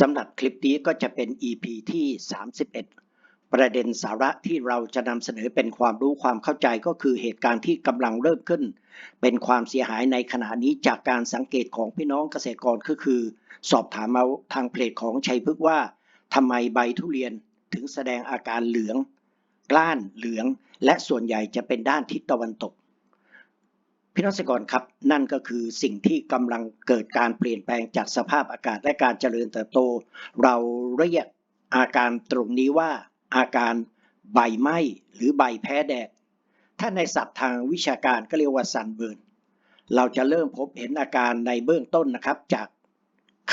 สำหรับคลิปนี้ก็จะเป็น EP ที่ 31 ประเด็นสาระที่เราจะนำเสนอเป็นความรู้ความเข้าใจก็คือเหตุการณ์ที่กำลังเริ่มขึ้น เป็นความเสียหายในขณะนี้จากการสังเกตของพี่น้องเกษตรกรก็คือ สอบถามมาทางเพจของชัยพฤกษ์ว่าทำไมใบทุเรียนถึงแสดงอาการเหลือง กล้านเหลือง และส่วนใหญ่จะเป็นด้านทิศตะวันตก พี่น้องเกษตรกรครับนั่นก็คือสิ่งที่กำลังเกิดการเปลี่ยนแปลงจากสภาพอากาศและการเจริญเติบโต เราเรียกอาการตรงนี้ว่าอาการใบไหม้หรือใบแพ้แดด ถ้าในศัพท์ทางวิชาการก็เรียกว่าซันเบิร์นเราจะเริ่มพบเห็นอาการในเบื้องต้นนะครับ จากค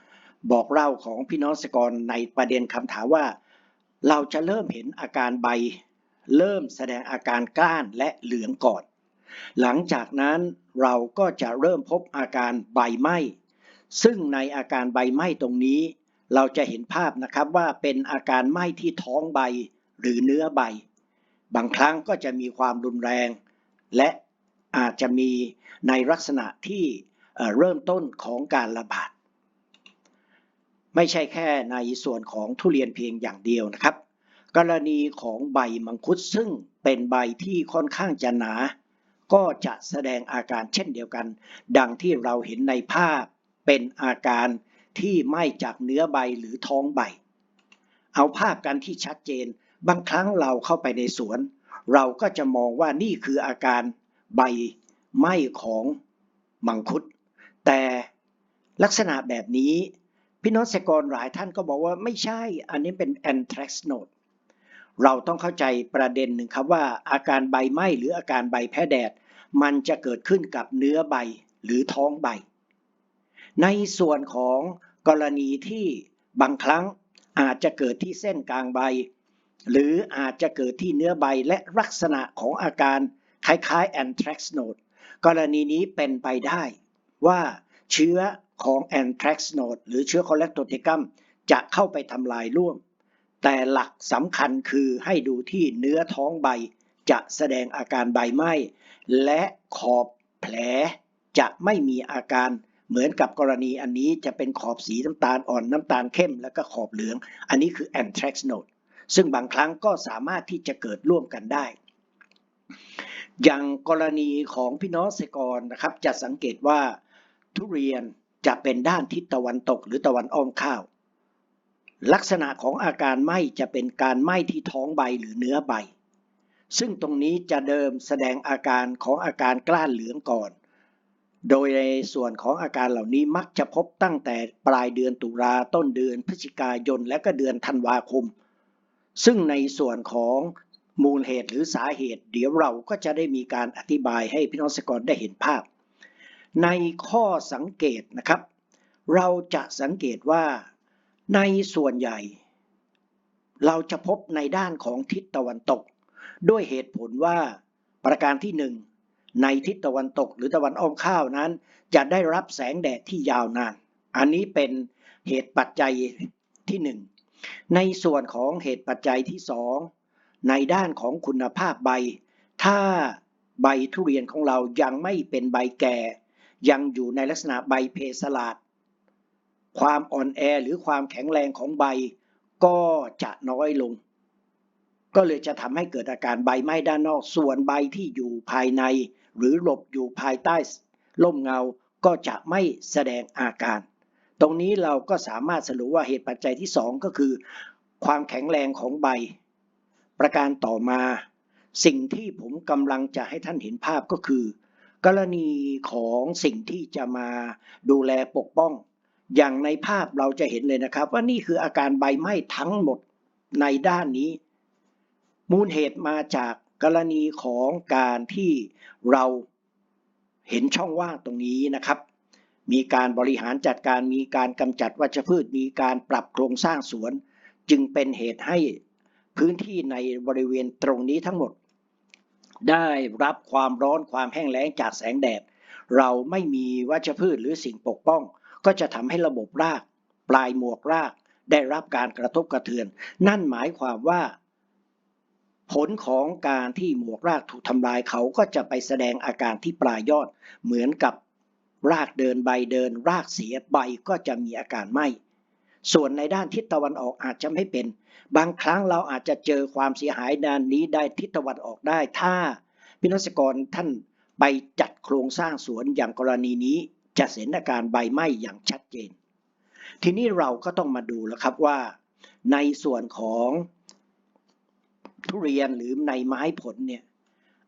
ำบอกเล่าของพี่น้องเกษตรกรในประเด็นคำถามว่า เราจะเริ่มเห็นอาการใบ เริ่มแสดงอาการก้านและเหลืองก่อน หลังจากนั้นเราก็จะเริ่มพบอาการใบไหม้ซึ่งในอาการใบไหม้ตรงนี้ เราจะเห็นภาพนะครับว่าเป็นอาการไหม้ที่ท้องใบหรือเนื้อใบ บางครั้งก็จะมีความรุนแรง และอาจจะมีในลักษณะที่เริ่มต้นของการระบาด ไม่ใช่แค่ในส่วนของทุเรียนเพียงอย่างเดียวนะครับ กรณีของใบมังคุดซึ่งเป็นใบที่ค่อนข้างจะหนา ก็จะแสดงอาการเช่นเดียวกัน ดังที่เราเห็นในภาพเป็นอาการที่ไหม้จากเนื้อใบหรือท้องใบ เอาภาพกันที่ชัดเจน บางครั้งเราเข้าไปในสวน เราก็จะมองว่านี่คืออาการใบไหม้ของมังคุด แต่ลักษณะแบบนี้พี่น้องเกษตรกรหลายท่านก็บอกว่าไม่ใช่ อันนี้เป็น anthrax node เราต้องเข้าใจประเด็นหนึ่งครับว่าอาการใบไหม้หรืออาการใบแพ้แดด มันจะเกิดขึ้นกับเนื้อใบหรือท้องใบ ในส่วนของกรณีที่บางครั้งอาจจะเกิดที่เส้นกลางใบ หรืออาจจะเกิดที่เนื้อใบและลักษณะของอาการคล้ายๆ anthrax node กรณีนี้เป็นไปได้ว่าเชื้อของ anthrax node หรือเชื้อ Colletotrichum จะเข้าไปทำลายร่วม แต่หลักสำคัญคือให้ดูที่เนื้อท้องใบจะแสดงอาการใบไหม้ และขอบแผลจะไม่มีอาการเหมือนกับกรณีอันนี้จะเป็นขอบสีน้ำตาลอ่อนน้ำตาลเข้ม แล้วก็ขอบเหลือง อันนี้คือ anthrax node ซึ่งบางครั้งก็สามารถที่จะเกิดร่วมกันได้ อย่างกรณีของพี่น้องเกษตรกรนะครับ จะสังเกตว่าทุเรียนจะเป็นด้านทิศตะวันตกหรือตะวันอ้อมข้าว ลักษณะของอาการไหม้จะเป็นการไหม้ที่ท้องใบหรือเนื้อใบ ซึ่งตรงนี้จะเดิมแสดงอาการของอาการกล้านเหลืองก่อน โดยในส่วนของอาการเหล่านี้มักจะพบตั้งแต่ปลายเดือนตุลาต้นเดือนพฤศจิกายนและก็เดือนธันวาคม ซึ่งในส่วนของมูลเหตุหรือสาเหตุ เดี๋ยวเราก็จะได้มีการอธิบายให้พี่น้องเกษตรกรได้เห็นภาพ ในข้อสังเกตนะครับ เราจะสังเกตว่าในส่วนใหญ่ เราจะพบในด้านของทิศตะวันตก ด้วยเหตุผลว่าประการที่หนึ่งในทิศตะวันตกหรือตะวันอ้อกข้าวนั้น จะได้รับแสงแดดที่ยาวนาน อันนี้เป็นเหตุปัจจัยที่หนึ่งในส่วนของเหตุปัจจัยที่สองในด้านของคุณภาพใบ ถ้าใบทุเรียนของเรายังไม่เป็นใบแก่ ยังอยู่ในลักษณะใบเพสลาด ความอ่อนแอหรือความแข็งแรงของใบก็จะน้อยลง ก็เลยจะทำให้เกิดอาการใบไหม้ด้านนอก ส่วนใบที่อยู่ภายใน หรือหลบอยู่ภายใต้ร่มเงาก็จะไม่แสดงอาการ ตรงนี้เราก็สามารถสรุปว่าเหตุปัจจัยที่สองก็คือ ความแข็งแรงของใบ ประการต่อมา สิ่งที่ผมกำลังจะให้ท่านเห็นภาพก็คือ กรณีของสิ่งที่จะมาดูแลปกป้อง อย่างในภาพเราจะเห็นเลยนะครับ ว่านี่คืออาการใบไหม้ทั้งหมดในด้านนี้ มูลเหตุมาจากกรณีของการที่เราเห็นช่องว่างตรงนี้นะครับ มีการบริหารจัดการมีการกำจัดวัชพืช มีการปรับโครงสร้างสวน จึงเป็นเหตุให้พื้นที่ในบริเวณตรงนี้ทั้งหมด ได้รับความร้อนความแห้งแล้งจากแสงแดด เราไม่มีวัชพืชหรือสิ่งปกป้อง ก็จะทำให้ระบบราก ปลายหมวกรากได้รับการกระทบกระเทือน นั่นหมายความว่า ผลของการที่หมวกรากถูกทำลายเขาก็จะไปแสดงอาการที่ปลายยอด เหมือนกับรากเดินใบเดิน รากเสียใบก็จะมีอาการไหมส่วนในด้านทิศตะวันออกอาจจะไม่เป็น บางครั้งเราอาจจะเจอความเสียหายด้านนี้ได้ทิศตะวันออกได้ ถ้าพินักกรท่านไปจัดโครงสร้างสวนอย่างกรณีนี้จะเห็นอาการใบไหม้อย่างชัดเจน ทีนี้เราก็ต้องมาดูแล้วครับว่า ในส่วนของ ทุเรียนหรือในไม้ผลเนี่ย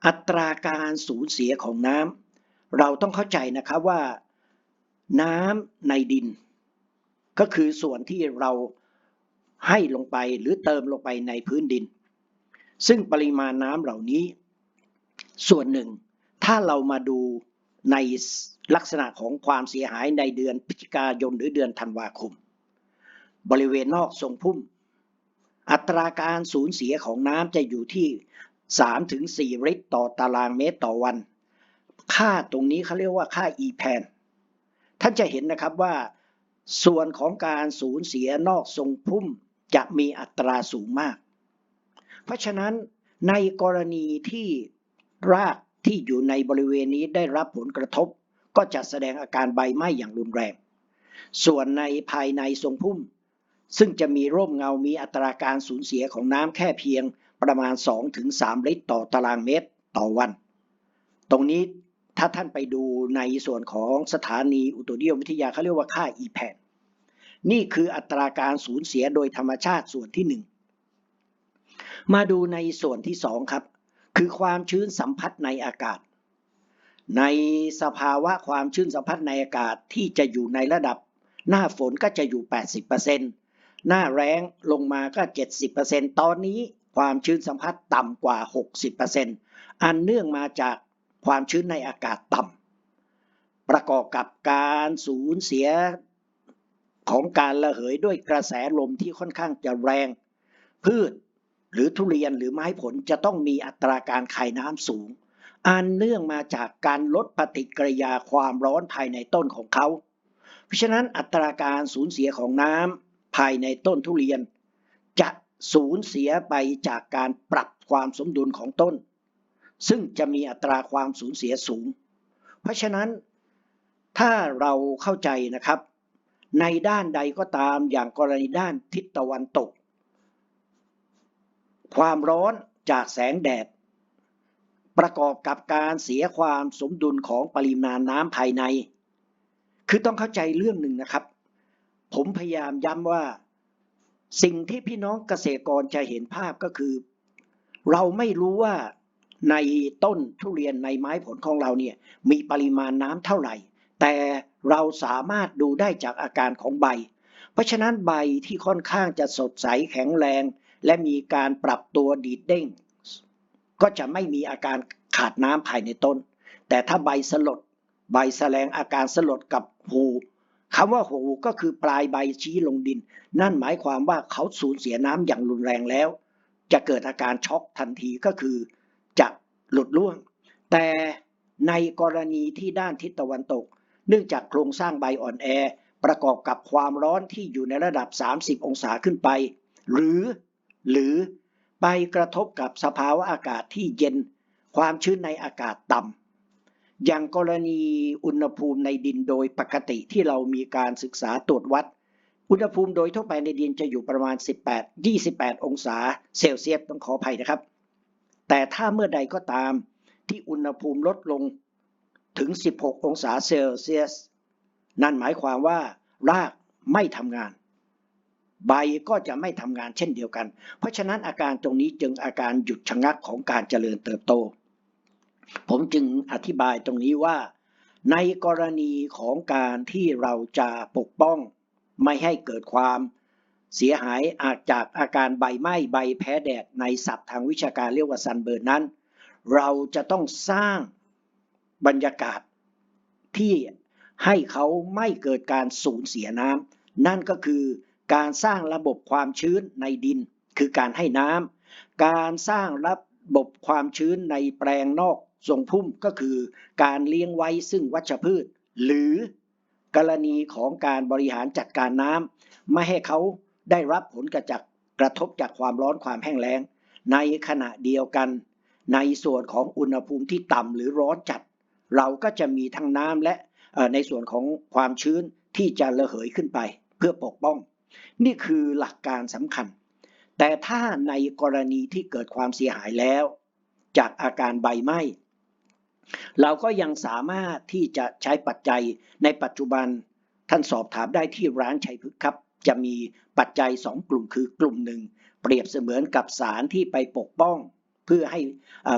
อัตราการสูญเสียของน้ำเราต้องเข้าใจนะครับว่าน้ำในดิน ก็คือส่วนที่เราให้ลงไปหรือเติมลงไปในพื้นดิน ซึ่งปริมาณน้ำเหล่านี้ ส่วนหนึ่ง ถ้าเรามาดูในลักษณะของความเสียหายในเดือนพฤศจิกายนหรือเดือนธันวาคม บริเวณนอกทรงพุ่ม อัตราการสูญเสียของน้ำจะอยู่ที่3-4ถึง4ลิตรต่อตารางเมตรต่อวัน ค่าตรงนี้เขาเรียกว่าค่า e p a n ท่านจะเห็นนะครับว่าส่วนของการสูญเสียนอกทรงพุ่มจะมีอัตราสูงมาก เพราะฉะนั้นในกรณีที่รากที่อยู่ในบริเวณนี้ได้รับผลกระทบ ก็จะแสดงอาการใบไหม้อย่างรุนแรง ส่วนในภายในทรงพุ่ม ซึ่งจะมีร่มเงามีอัตราการสูญเสียของน้ำแค่เพียงประมาณ 2-3 ลิตรต่อตารางเมตรต่อวัน ตรงนี้ถ้าท่านไปดูในส่วนของสถานีอุตุนิยมวิทยาเขาเรียกว่าค่า e p a n นี่คืออัตราการสูญเสียโดยธรรมชาติส่วนที่หนึ่งมาดูในส่วนที่สองครับ คือความชื้นสัมผัสในอากาศ ในสภาวะความชื้นสัมผัสในอากาศที่จะอยู่ในระดับหน้าฝนก็จะอยู่ 80% หน้าแรงลงมาก็ 70%ตอนนี้ความชื้นสัมผัสต่ำกว่า 60%อันเนื่องมาจากความชื้นในอากาศต่ำประกอบกับการสูญเสียของการระเหยด้วยกระแสลมที่ค่อนข้างจะแรง พืชหรือทุเรียนหรือไม้ผลจะต้องมีอัตราการคายน้ำสูง อันเนื่องมาจากการลดปฏิกิริยาความร้อนภายในต้นของเขา เพราะฉะนั้นอัตราการสูญเสียของน้ำ ภายในต้นทุเรียน จะสูญเสียไปจากการปรับความสมดุลของต้น ซึ่งจะมีอัตราความสูญเสียสูง เพราะฉะนั้นถ้าเราเข้าใจนะครับ ในด้านใดก็ตามอย่างกรณีด้านทิศตะวันตก ความร้อนจากแสงแดด ประกอบกับการเสียความสมดุลของปริมาณน้ำภายใน คือต้องเข้าใจเรื่องหนึ่งนะครับ ผมพยายามย้ำว่า สิ่งที่พี่น้องเกษตรกรจะเห็นภาพก็คือ เราไม่รู้ว่าในต้นทุเรียนในไม้ผลของเราเนี่ยมีปริมาณน้ำเท่าไหร่ แต่เราสามารถดูได้จากอาการของใบ เพราะฉะนั้นใบที่ค่อนข้างจะสดใสแข็งแรง และมีการปรับตัวดีดเด้ง ก็จะไม่มีอาการขาดน้ำภายในต้น แต่ถ้าใบสลด ใบแสดงอาการสลดกับหู คำว่าหูก็คือปลายใบชี้ลงดิน นั่นหมายความว่าเขาสูญเสียน้ำอย่างรุนแรงแล้ว จะเกิดอาการช็อกทันทีก็คือ จะหลุดล่วง แต่ในกรณีที่ด้านทิศตะวันตก เนื่องจากโครงสร้างใบอ่อนแอ ประกอบกับความร้อนที่อยู่ในระดับ 30 องศาขึ้นไป หรือ หรือไปกระทบกับสภาวะอากาศที่เย็น ความชื้นในอากาศต่ำ อย่างกรณีอุณหภูมิในดินโดยปกติที่เรามีการศึกษาตรวจวัด อุณหภูมิโดยทั่วไปในดินจะอยู่ประมาณ 18 28 องศาเซลเซียสต้องขออภัยนะครับ แต่ถ้าเมื่อใดก็ตามที่อุณหภูมิลดลงถึง 16 องศาเซลเซียส นั่นหมายความว่ารากไม่ทำงาน ใบก็จะไม่ทำงานเช่นเดียวกัน เพราะฉะนั้นอาการตรงนี้จึงอาการหยุดชะงักของการเจริญเติบโต ผมจึงอธิบายตรงนี้ว่า ในกรณีของการที่เราจะปกป้อง ไม่ให้เกิดความเสียหายอาจจากอาการใบไหม้ใบแพ้แดดในศัพท์ทางวิชาการเรียกว่าซันเบิร์นนั้น เราจะต้องสร้างบรรยากาศที่ให้เขาไม่เกิดการสูญเสียน้ำนั่นก็คือการสร้างระบบความชื้นในดิน คือการให้น้ำการสร้างระบบความชื้นในแปลงนอก ทรงพุ่มก็คือการเลี้ยงไว้ซึ่งวัชพืช หรือกรณีของการบริหารจัดการน้ำไม่ให้เขาได้รับผลกระจักกระทบจากความร้อนความแห้งแล้ง ในขณะเดียวกัน ในส่วนของอุณหภูมิที่ต่ำหรือร้อนจัด เราก็จะมีทั้งน้ำและในส่วนของความชื้นที่จะระเหยขึ้นไป เพื่อปกป้อง นี่คือหลักการสำคัญ แต่ถ้าในกรณีที่เกิดความเสียหายแล้ว จากอาการใบไหม้ เราก็ยังสามารถที่จะใช้ปัจจัยในปัจจุบันท่านสอบถามได้ที่ร้านชัยพฤกษ์ครับ จะมีปัจจัย 2 กลุ่มคือกลุ่มหนึ่ง เปรียบเสมือนกับสารที่ไปปกป้อง เพื่อให้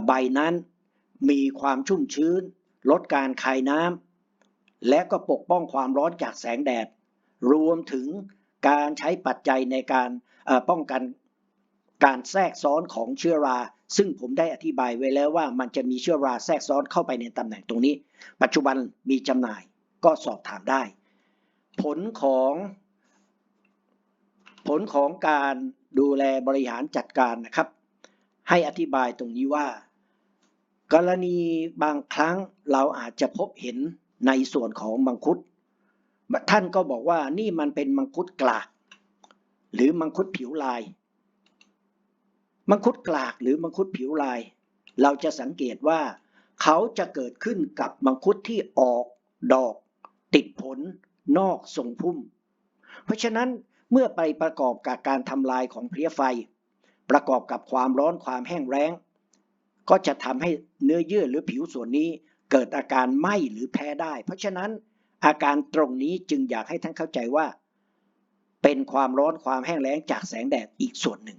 ใบนั้นมีความชุ่มชื้น ลดการคายน้ำและก็ปกป้องความร้อนจากแสงแดด รวมถึงการใช้ปัจจัยในการป้องกันการแทรกซ้อนของเชื้อรา ซึ่งผมได้อธิบายไว้แล้วว่ามันจะมีเชื้อราแทรกซ้อนเข้าไปในตำแหน่งตรงนี้ ปัจจุบันมีจำหน่ายก็สอบถามได้ ผลของผลของการดูแลบริหารจัดการนะครับ ให้อธิบายตรงนี้ว่า กรณีบางครั้งเราอาจจะพบเห็นในส่วนของมังคุด ท่านก็บอกว่านี่มันเป็นมังคุดกลาก หรือมังคุดผิวลาย มังคุดกลากหรือมังคุดผิวลาย เราจะสังเกตว่า เขาจะเกิดขึ้นกับมังคุดที่ออกดอก ติดผล นอกทรงพุ่ม เพราะฉะนั้นเมื่อไปประกอบกับการทำลายของเพลี้ยไฟ ประกอบกับความร้อนความแห้งแล้ง ก็จะทำให้เนื้อเยื่อหรือผิวส่วนนี้เกิดอาการไหม้หรือแพ้ได้ เพราะฉะนั้นอาการตรงนี้จึงอยากให้ท่านเข้าใจว่า เป็นความร้อนความแห้งแล้งจากแสงแดดอีกส่วนหนึ่ง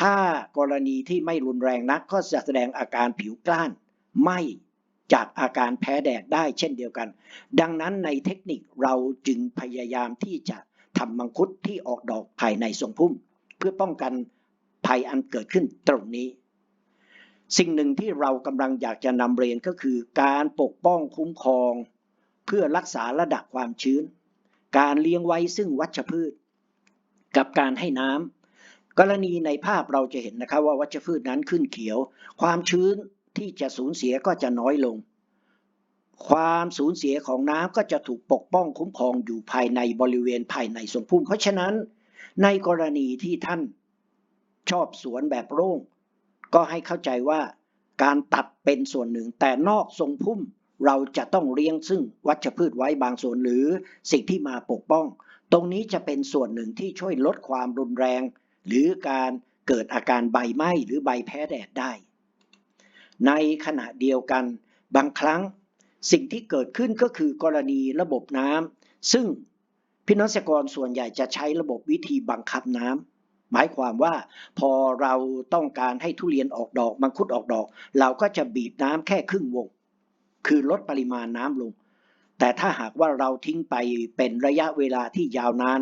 ถ้ากรณีที่ไม่รุนแรงนักก็จะแสดงอาการผิวกล้านไหมจากอาการแพ้แดดได้เช่นเดียวกัน ดังนั้นในเทคนิคเราจึงพยายามที่จะทำมังคุดที่ออกดอกภายในทรงพุ่ม เพื่อป้องกันภัยอันเกิดขึ้นตรงนี้ สิ่งหนึ่งที่เรากำลังอยากจะนำเรียนก็คือการปกป้องคุ้มครอง เพื่อรักษาระดับความชื้น การเลี้ยงไว้ซึ่งวัชพืช กับการให้น้ำ กรณีในภาพเราจะเห็นนะครับว่าวัชพืชนั้นขึ้นเขียว ความชื้นที่จะสูญเสียก็จะน้อยลง ความสูญเสียของน้ำก็จะถูกปกป้องคุ้มครองอยู่ภายในบริเวณภายในทรงพุ่ม เพราะฉะนั้น ในกรณีที่ท่านชอบสวนแบบโร่ง ก็ให้เข้าใจว่าการตัดเป็นส่วนหนึ่ง แต่นอกทรงพุ่มเราจะต้องเลี้ยงซึ่งวัชพืชไว้บางส่วนหรือสิ่งที่มาปกป้อง ตรงนี้จะเป็นส่วนหนึ่งที่ช่วยลดความรุนแรง หรือการเกิดอาการใบไหม้หรือใบแพ้แดดได้ ในขณะเดียวกันบางครั้งสิ่งที่เกิดขึ้นก็คือกรณีระบบน้ำซึ่งพี่น้องเกษตรกรส่วนใหญ่จะใช้ระบบวิธีบังคับน้ำหมายความว่าพอเราต้องการให้ทุเรียนออกดอก มังคุดออกดอก เราก็จะบีบน้ำแค่ครึ่งวง คือลดปริมาณน้ำลง แต่ถ้าหากว่าเราทิ้งไปเป็นระยะเวลาที่ยาวนาน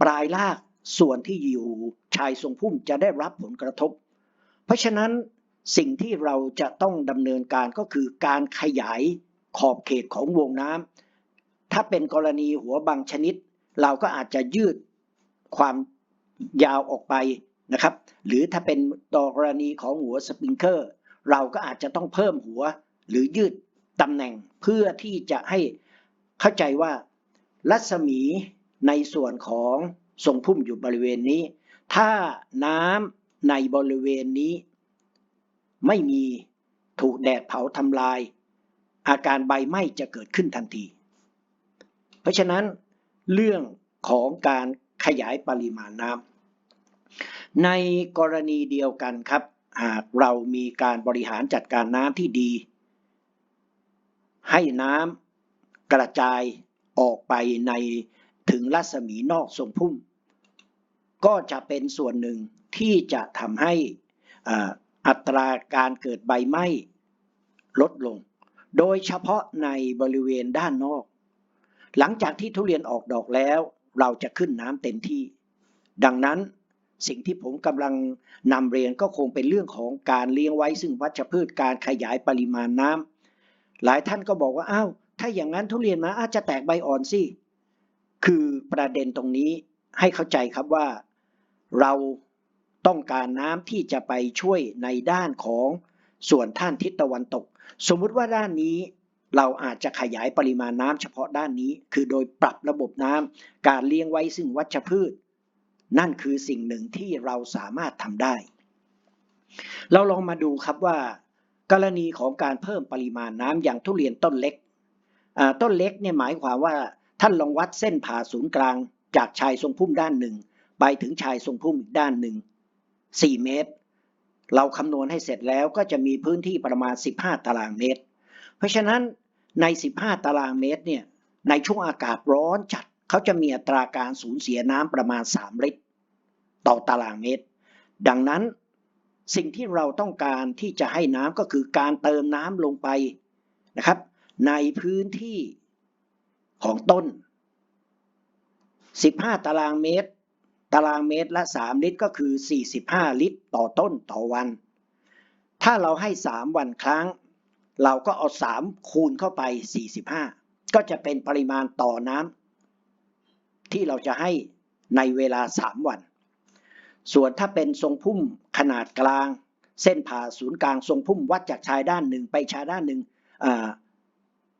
ปลายราก ส่วนที่อยู่ชายทรงพุ่มจะได้รับผลกระทบ เพราะฉะนั้นสิ่งที่เราจะต้องดำเนินการก็คือการขยายขอบเขตของวงน้ำถ้าเป็นกรณีหัวบางชนิด เราก็อาจจะยืดความยาวออกไปนะครับ หรือถ้าเป็นกรณีของหัวสปริงเกอร์ เราก็อาจจะต้องเพิ่มหัวหรือยืดตำแหน่งเพื่อที่จะให้เข้าใจว่ารัศมีในส่วนของ ทรงพุ่มอยู่บริเวณนี้ ถ้าน้ำในบริเวณนี้ ไม่มีถูกแดดเผาทำลาย อาการใบไหม้จะเกิดขึ้นทันที เพราะฉะนั้นเรื่องของการขยายปริมาณน้ำในกรณีเดียวกันครับ หากเรามีการบริหารจัดการน้ำที่ดี ให้น้ำกระจายออกไปในถึงรัศมีนอกทรงพุ่ม ก็จะเป็นส่วนหนึ่งที่จะทำให้อ,อัตราการเกิดใบไหม้ลดลง โดยเฉพาะในบริเวณด้านนอก หลังจากที่ทุเรียนออกดอกแล้ว เราจะขึ้นน้ำเต็มที่ ดังนั้นสิ่งที่ผมกำลังนำเรียนก็คงเป็นเรื่องของการเลี้ยงไว้ซึ่งวัชพืชการขยายปริมาณน้ำหลายท่านก็บอกว่าอ้าวถ้าอย่างนั้นทุเรียนมาอาจจะแตกใบอ่อนสิคือประเด็นตรงนี้ให้เข้าใจครับว่า เราต้องการน้ำที่จะไปช่วยในด้านของส่วนท่านทิศตะวันตก สมมุติว่าด้านนี้เราอาจจะขยายปริมาณน้ำเฉพาะด้านนี้ คือโดยปรับระบบน้ำการเลี้ยงไว้ซึ่งวัชพืช นั่นคือสิ่งหนึ่งที่เราสามารถทำได้ เราลองมาดูครับว่า กรณีของการเพิ่มปริมาณน้ำอย่างทุเรียนต้นเล็ก ต้นเล็กเนี่ยหมายความว่าท่านลองวัดเส้นผ่าศูนย์กลางจากชายทรงพุ่มด้านหนึ่ง ไปถึงชายทรงพุ่มอีกด้านหนึ่ง 4 เมตร เราคำนวณให้เสร็จแล้วก็จะมีพื้นที่ประมาณ 15 ตารางเมตร เพราะฉะนั้นใน 15 ตารางเมตรเนี่ยในช่วงอากาศร้อนจัดเขาจะมีอัตราการสูญเสียน้ำประมาณ 3 ลิตร ต่อตารางเมตร ดังนั้นสิ่งที่เราต้องการที่จะให้น้ำก็คือการเติมน้ำลงไปนะครับ ในพื้นที่ของต้น 15 ตารางเมตร ตารางเมตรละ 3 ลิตรก็คือ 45 ลิตรต่อต้นต่อวัน ถ้าเราให้ 3 วันครั้ง เราก็เอา 3 คูณเข้าไป 45 ก็จะเป็นปริมาณต่อน้ำที่เราจะให้ในเวลา 3 วัน ส่วนถ้าเป็นทรงพุ่มขนาดกลาง เส้นผ่าศูนย์กลางทรงพุ่มวัดจากชายด้านหนึ่งไปชายด้านหนึ่ง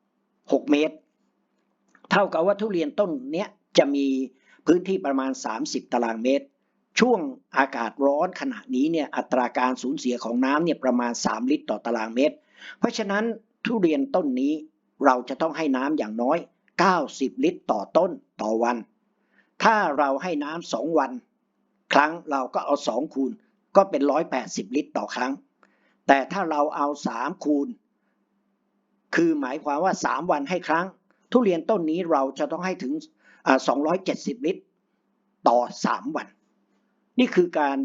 6 เมตร เท่ากับว่าทุเรียนต้นเนี้ยจะมี พื้นที่ประมาณ 30 ตารางเมตร ช่วงอากาศร้อนขณะนี้เนี่ยอัตราการสูญเสียของน้ำเนี่ยประมาณ 3 ลิตรต่อตารางเมตร เพราะฉะนั้นทุเรียนต้นนี้เราจะต้องให้น้ำอย่างน้อย 90 ลิตรต่อต้นต่อวัน ถ้าเราให้น้ำสองวัน ครั้งเราก็เอา 2 คูณ ก็เป็น 180 ลิตรต่อครั้ง แต่ถ้าเราเอา 3 คูณ คือหมายความว่า 3 วันให้ครั้ง ทุเรียนต้นนี้เราจะต้องให้ถึง 270 ลิตร ต่อ 3 วัน นี่คือการ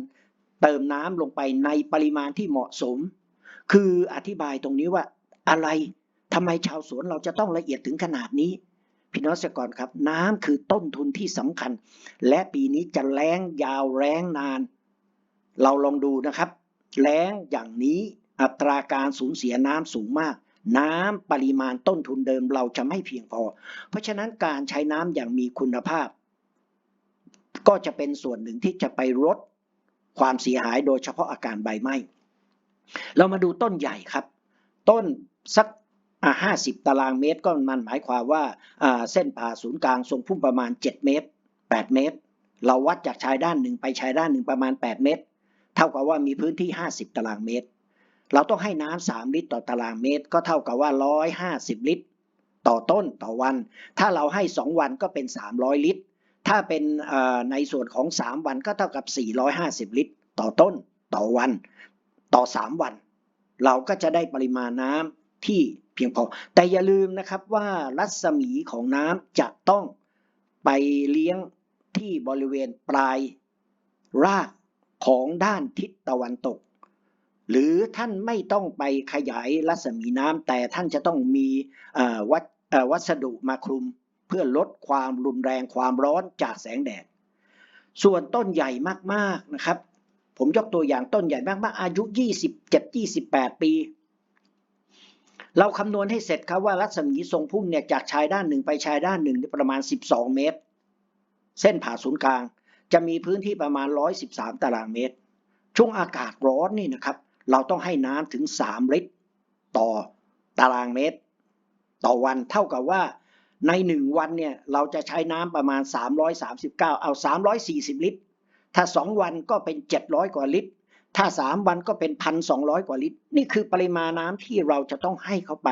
เติมน้ำลงไปในปริมาณที่เหมาะสม คืออธิบายตรงนี้ว่าอะไรทำไมชาวสวนเราจะต้องละเอียดถึงขนาดนี้ พี่น้องเกษตรกรครับ น้ำคือต้นทุนที่สำคัญ และปีนี้จะแล้งยาวแล้งนาน เราลองดูนะครับแล้งอย่างนี้อัตราการสูญเสียน้ำสูงมาก น้ำปริมาณต้นทุนเดิมเราจะไม่เพียงพอ เพราะฉะนั้นการใช้น้ำอย่างมีคุณภาพ ก็จะเป็นส่วนหนึ่งที่จะไปลดความเสียหายโดยเฉพาะอาการใบไหม้ เรามาดูต้นใหญ่ครับ ต้นสักห้าสิบตารางเมตรก็มันหมายความว่าอ่าเส้นผ่าศูนย์กลางทรงพุ่มประมาณ 7 เมตร 8 เมตร เราวัดจากชายด้านหนึ่งไปชายด้านหนึ่งประมาณ 8 เมตร เท่ากับว่ามีพื้นที่ 50 ตารางเมตร เราต้องให้น้ำ3ลิตรต่อตารางเมตร ก็เท่ากับว่า150ลิตร ต่อต้นต่อวัน ถ้าเราให้2วันก็เป็น300ลิตร ถ้าเป็นในส่วนของ3วันก็เท่ากับ450ลิตร ต่อต้นต่อวันต่อ3วัน เราก็จะได้ปริมาณน้ำที่เพียงพอ แต่อย่าลืมนะครับว่ารัศมีของน้ำจะต้องไปเลี้ยงที่บริเวณปลายรากของด้านทิศตะวันตก หรือท่านไม่ต้องไปขยายรัศมีน้ำแต่ท่านจะต้องมีวัวัสดุมาคลุม เพื่อลดความรุนแรงความร้อนจากแสงแดด ส่วนต้นใหญ่มากๆนะครับ ผมยกตัวอย่างต้นใหญ่มากๆอายุ 27-28 ปี เราคำนวณให้เสร็จครับว่ารัศมีทรงพุ่มเนี่ยจากชายด้านหนึ่งไปชายด้านหนึ่งประมาณ 12 เมตร เส้นผ่าศูนย์กลาง จะมีพื้นที่ประมาณ 113 ตารางเมตรช่วงอากาศร้อนนี่นะครับ เราต้องให้น้ำถึง 3 ลิตร ต่อตารางเมตร ต่อวันเท่ากับว่าใน 1 วันเนี่ยเราจะใช้น้ำประมาณ 339 เอา 340 ลิตร ถ้า 2 วันก็เป็น 700 กว่าลิตร ถ้า 3 วันก็เป็น 1,200 กว่าลิตร นี่คือปริมาณน้ำที่เราจะต้องให้เขาไป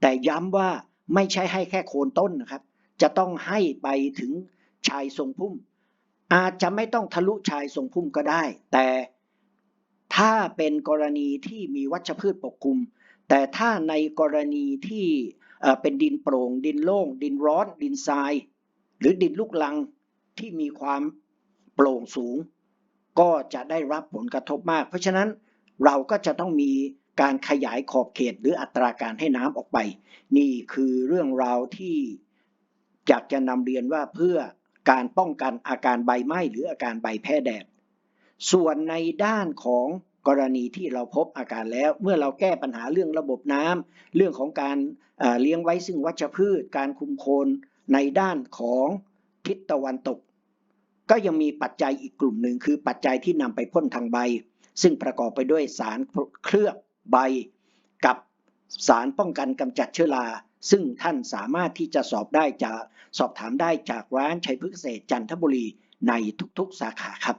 แต่ย้ำว่าไม่ใช่ให้แค่โคนต้นนะครับ จะต้องให้ไปถึงชายทรงพุ่ม อาจจะไม่ต้องทะลุชายทรงพุ่มก็ได้ แต่ ถ้าเป็นกรณีที่มีวัชพืชปกคลุม แต่ถ้าในกรณีที่เป็นดินโปร่ง ดินโล่ง ดินร้อน ดินทราย หรือดินลูกลังที่มีความโปร่งสูง ก็จะได้รับผลกระทบมาก เพราะฉะนั้นเราก็จะต้องมีการขยายขอบเขตหรืออัตราการให้น้ำออกไป นี่คือเรื่องราวที่อยากจะนำเรียนว่าเพื่อการป้องกันอาการใบไหม้หรืออาการใบแพ้แดด ส่วนในด้านของกรณีที่เราพบอาการแล้ว เมื่อเราแก้ปัญหาเรื่องระบบน้ำเรื่องของการเลี้ยงไว้ซึ่งวัชพืช การคุมโคนในด้านของทิศตะวันตก ก็ยังมีปัจจัยอีกกลุ่มหนึ่งคือปัจจัยที่นำไปพ่นทางใบ ซึ่งประกอบไปด้วยสารเคลือบใบ กับสารป้องกันกำจัดเชื้อราซึ่งท่านสามารถที่จะสอบได้จากสอบถามได้จากร้านชัยพฤกษเกษตรจันทบุรีในทุกๆสาขาครับ